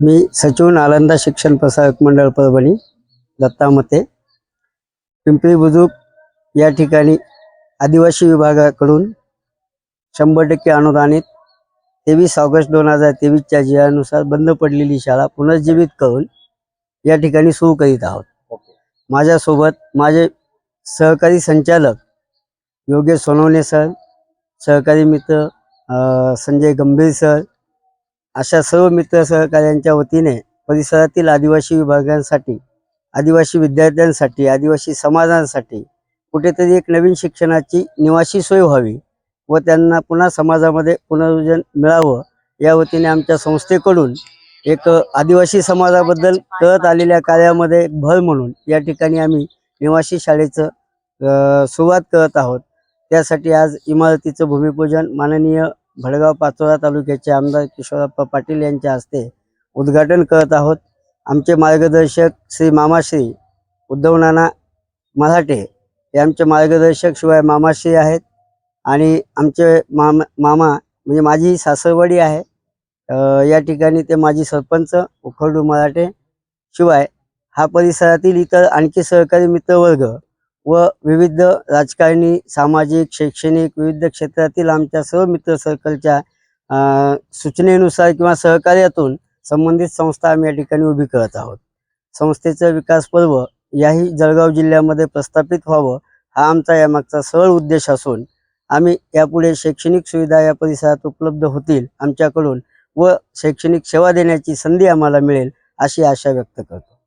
मी सचिव नालंदा शिक्षण प्रसारक मंडळ परभणी दत्ता मते. पिंपरी बुजुर्ग या ठिकाणी आदिवासी विभागाकडून शंभर टक्के अनुदानित तेवीस ऑगस्ट दोन हजार तेवीसच्या जियानुसार बंद पडलेली शाळा पुनर्जीवित करून या ठिकाणी सुरू करीत आहोत. माझ्यासोबत माझे सहकारी संचालक योगेश सोनवणे सर सहकारी मित्र संजय गंभीर सर अशा सर्व मित्र सहकार्यांच्या वतीने परिसरातील आदिवासी विभागांसाठी आदिवासी विद्यार्थ्यांसाठी आदिवासी समाजांसाठी कुठेतरी एक नवीन शिक्षणाची निवासी सोय व्हावी व त्यांना पुन्हा समाजामध्ये पुनर्वजन मिळावं या वतीने आमच्या संस्थेकडून एक आदिवासी समाजाबद्दल करत आलेल्या कार्यामध्ये एक भर म्हणून या ठिकाणी आम्ही निवासी शाळेचं सुरुवात करत आहोत. त्यासाठी आज इमारतीचं भूमिपूजन माननीय भडगाव पाचोरा तालुक्याचे आमदार किशोरप्पा पाटील यांच्या हस्ते उद्घाटन करत आहोत. आमचे मार्गदर्शक श्री मामाश्री उद्धव नाना मराठे हे आमचे मार्गदर्शक शिवाय मामाश्री आहेत. आणि आमचे मामा मामा म्हणजे माझी सासरवाडी आहे. या ठिकाणी ते माझी सरपंच उखरडू मराठे शिवाय हा परिसरातील इतर आणखी सहकारी मित्रवर्ग व विविध राजकारणी सामाजिक शैक्षणिक विविध क्षेत्रातील आमच्या सर्व मित्र सर्कलच्या सूचनेनुसार किंवा सहकार्यातून संबंधित संस्था आम्ही या ठिकाणी उभी करत आहोत. संस्थेचं विकास पर्व याही जळगाव जिल्ह्यामध्ये प्रस्थापित व्हावं हा आमचा यामागचा सरळ उद्देश असून आम्ही यापुढे शैक्षणिक सुविधा या परिसरात उपलब्ध होतील आमच्याकडून व शैक्षणिक सेवा देण्याची संधी आम्हाला मिळेल अशी आशा व्यक्त करतो.